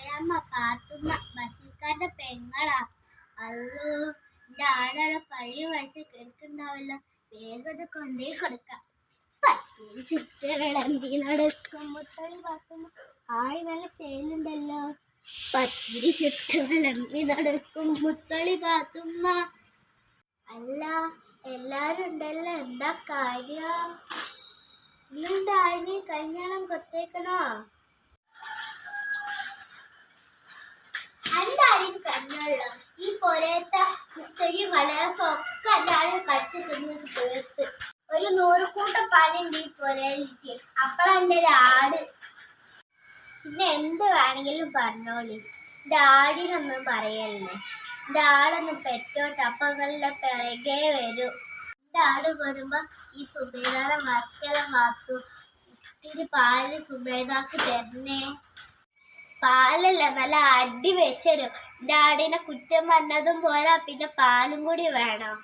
അറിയാമ്മ പാത്തുമ്മ ബഷീർക്കാരുടെ പെങ്ങളാ. അല്ലോ എന്റെ ആടാടെ പള്ളി വെച്ച് കേൾക്കുന്നുണ്ടാവല്ലോ വേഗത കൊണ്ടേ കൊടുക്കാം. പച്ചരി ചുറ്റുവിളമ്പി നടക്കും. മുത്തളി പാത്തുമ്മ ആയി നല്ല ശൈലുണ്ടല്ലോ പത്തിരി ചുറ്റുവിളമ്പി നടക്കും. മുത്തളി പാത്തുമ്മ അല്ല എല്ലാരും ഉണ്ടല്ലോ എന്താ കാര്യം? ഇന്നെന്താ അതിന് കല്യാണം കൊത്തേക്കണോ? മുത്തരിയും കളറൊക്കെ ഒക്കെ എല്ലാവരും കഴിച്ച് തിന്നിട്ട് തീർത്ത് ഒരു നൂറുകൂട്ടം പണിയുണ്ട് ഈ പുരയിലേക്ക്. അപ്പോഴെന്റെ ഒരു ആട് പിന്നെ എന്ത് വേണമെങ്കിലും പറഞ്ഞോളി. ഇത് പറയല്ലേ. ഇത് പെറ്റോട്ട് അപ്പങ്ങളുടെ പിറകെ വരും. എന്റെ ആട് വരുമ്പോ ഈ സുബേദാറെ മക്കളെ മാത്തു ഇത്തിരി പാൽ സുബേദാക്ക് തരണേ. പാലല്ല നല്ല അടി വെച്ചരും ഡാഡിനെ കുറ്റം പറഞ്ഞതും പോരാ പിന്നെ പാലും കൂടി വേണം.